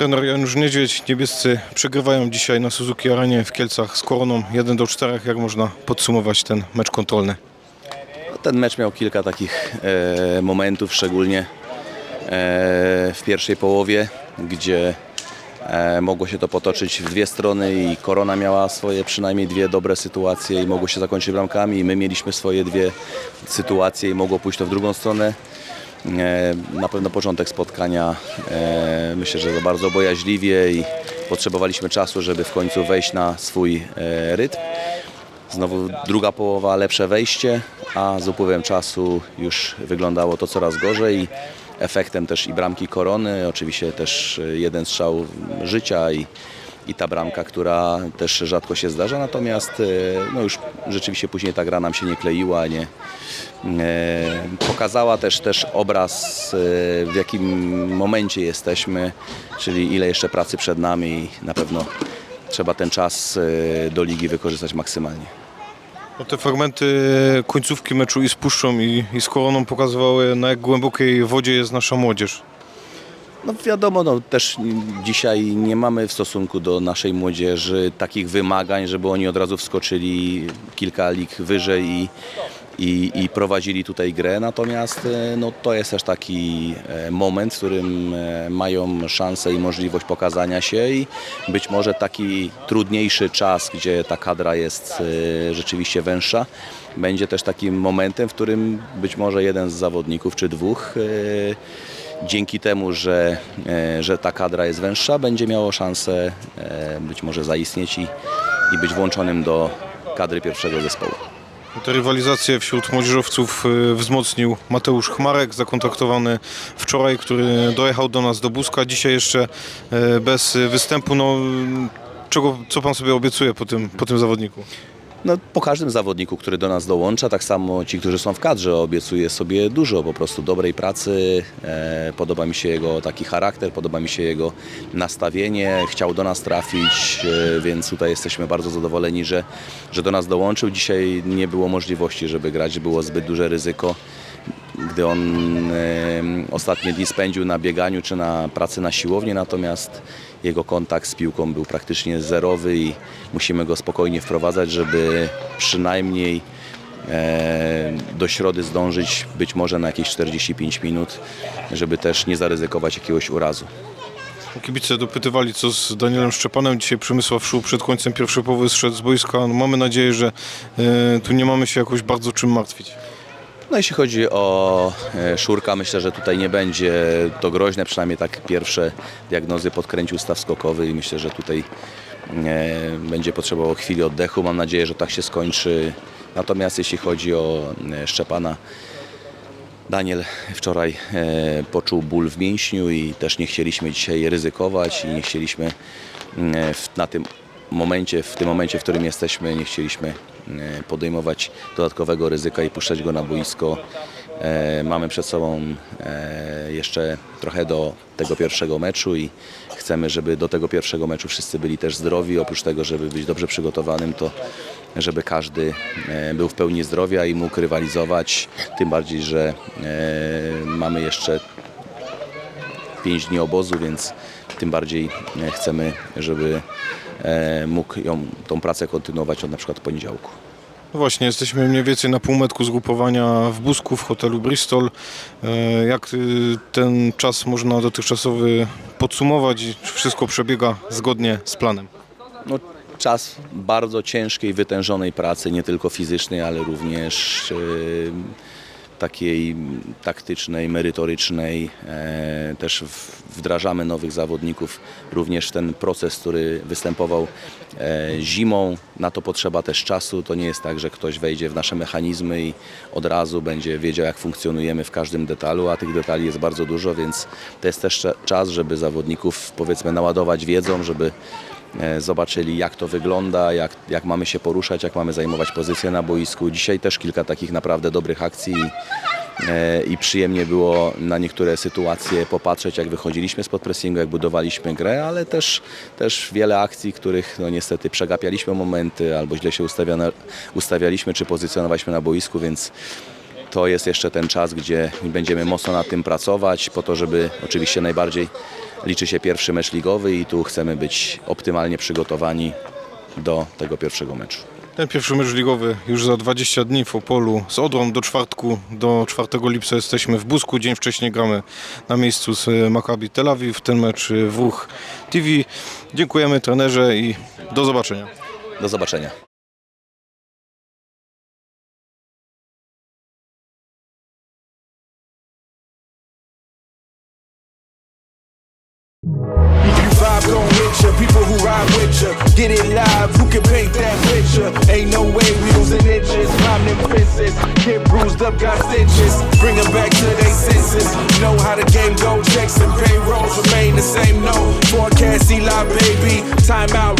Trener Janusz Niedźwiedź, niebiescy przegrywają dzisiaj na Suzuki Arenie w Kielcach z Koroną 1 do 4. Jak można podsumować ten mecz kontrolny? Ten mecz miał kilka takich e, momentów, szczególnie e, w pierwszej połowie, gdzie e, mogło się to potoczyć w dwie strony i Korona miała swoje przynajmniej dwie dobre sytuacje i mogło się zakończyć bramkami i my mieliśmy swoje dwie sytuacje i mogło pójść to w drugą stronę. E, na pewno początek spotkania e, myślę, że bardzo bojaźliwie i potrzebowaliśmy czasu, żeby w końcu wejść na swój e, rytm. Znowu druga połowa, lepsze wejście, a z upływem czasu już wyglądało to coraz gorzej. Efektem też i bramki korony, oczywiście też jeden strzał życia i, i ta bramka, która też rzadko się zdarza. Natomiast e, no już rzeczywiście później ta gra nam się nie kleiła, nie, e, pokazała też, też obraz, e, w jakim momencie jesteśmy, czyli ile jeszcze pracy przed nami i na pewno trzeba ten czas do ligi wykorzystać maksymalnie. No te fragmenty końcówki meczu i z Puszczą i, i z Koroną pokazywały na jak głębokiej wodzie jest nasza młodzież. No wiadomo, no, też dzisiaj nie mamy w stosunku do naszej młodzieży takich wymagań, żeby oni od razu wskoczyli kilka lig wyżej i, i, i prowadzili tutaj grę. Natomiast e, no, to jest też taki e, moment, w którym e, mają szansę i możliwość pokazania się i być może taki trudniejszy czas, gdzie ta kadra jest rzeczywiście węższa, będzie też takim momentem, w którym być może jeden z zawodników czy dwóch dzięki temu, że, e, że ta kadra jest węższa, będzie miało szansę e, być może zaistnieć i, i być włączonym do kadry pierwszego zespołu. Te rywalizacje wśród młodzieżowców y, wzmocnił Mateusz Chmarek, zakontaktowany wczoraj, który dojechał do nas do Buska. Dzisiaj jeszcze bez występu. No, czego, co pan sobie obiecuje po tym, po tym zawodniku? No, po każdym zawodniku, który do nas dołącza, tak samo ci, którzy są w kadrze, obiecuję sobie dużo, po prostu dobrej pracy. E, podoba mi się jego taki charakter, podoba mi się jego nastawienie. Chciał do nas trafić, e, więc tutaj jesteśmy bardzo zadowoleni, że, że do nas dołączył. Dzisiaj nie było możliwości, żeby grać, było zbyt duże ryzyko gdy on e, ostatnie dni spędził na bieganiu czy na pracy na siłowni, natomiast jego kontakt z piłką był praktycznie zerowy i musimy go spokojnie wprowadzać, żeby przynajmniej e, do środy zdążyć być może na jakieś 45 minut, żeby też nie zaryzykować jakiegoś urazu. Kibice dopytywali, co z Danielem Szczepanem. Dzisiaj Przemysław Szuł przed końcem pierwszej połowy zszedł z boiska. No, mamy nadzieję, że y, tu nie mamy się jakoś bardzo czym martwić. No jeśli chodzi o e, Szurka, myślę, że tutaj nie będzie to groźne, przynajmniej tak pierwsze diagnozy podkręcił staw skokowy i myślę, że tutaj e, będzie potrzebował chwili oddechu. Mam nadzieję, że tak się skończy. Natomiast jeśli chodzi o e, Szczepana, Daniel wczoraj poczuł ból w mięśniu i też nie chcieliśmy dzisiaj ryzykować i nie chcieliśmy w, na tym momencie, w tym momencie, w którym jesteśmy, nie chcieliśmy e, podejmować dodatkowego ryzyka i puszczać go na boisko. E, mamy przed sobą e, jeszcze trochę do tego pierwszego meczu i chcemy, żeby do tego pierwszego meczu wszyscy byli też zdrowi. Oprócz tego, żeby być dobrze przygotowanym, to żeby każdy był w pełni zdrowia i mógł rywalizować. Tym bardziej, że mamy jeszcze 5 dni obozu, więc tym bardziej e, chcemy, żeby e, mógł ją, tą pracę kontynuować od na przykład poniedziałku. No właśnie, jesteśmy mniej więcej na półmetku zgrupowania w Busku, w hotelu Bristol. E, Jak y, ten czas można dotychczasowy podsumować? wszystko przebiega zgodnie z planem? No, czas bardzo ciężkiej, wytężonej pracy, nie tylko fizycznej, ale również e, takiej taktycznej, merytorycznej. E, też wdrażamy nowych zawodników, również ten proces, który występował e, zimą, na to potrzeba też czasu. To nie jest tak, że ktoś wejdzie w nasze mechanizmy i od razu będzie wiedział, jak funkcjonujemy w każdym detalu, a tych detali jest bardzo dużo, więc to jest też cza- czas, żeby zawodników powiedzmy naładować wiedzą, żeby zobaczyli jak to wygląda, jak, jak mamy się poruszać, jak mamy zajmować pozycję na boisku. Dzisiaj też kilka takich naprawdę dobrych akcji i, e, i przyjemnie było na niektóre sytuacje popatrzeć, jak wychodziliśmy spod pressingu, jak budowaliśmy grę, ale też, też wiele akcji, których no, niestety przegapialiśmy momenty albo źle się ustawialiśmy czy pozycjonowaliśmy na boisku, więc to jest jeszcze ten czas, gdzie będziemy mocno nad tym pracować, po to, żeby oczywiście najbardziej liczy się pierwszy mecz ligowy i tu chcemy być optymalnie przygotowani do tego pierwszego meczu. Ten pierwszy mecz ligowy już za 20 dni w Opolu. Z Odrą do czwartku, do 4 lipca jesteśmy w Busku. Dzień wcześniej gramy na miejscu z e, Maccabi Tel Awiw. Ten mecz e, w Ruch TV. Dziękujemy trenerze i do zobaczenia. Do zobaczenia. Ride with ya, get it live. Who can paint that picture? Ain't no way we losing inches. Them fences, get bruised up, got stitches. Bring 'em back to their senses. Know how the game go. Checks and payrolls remain the same. No forecast, Eli, baby. Time out,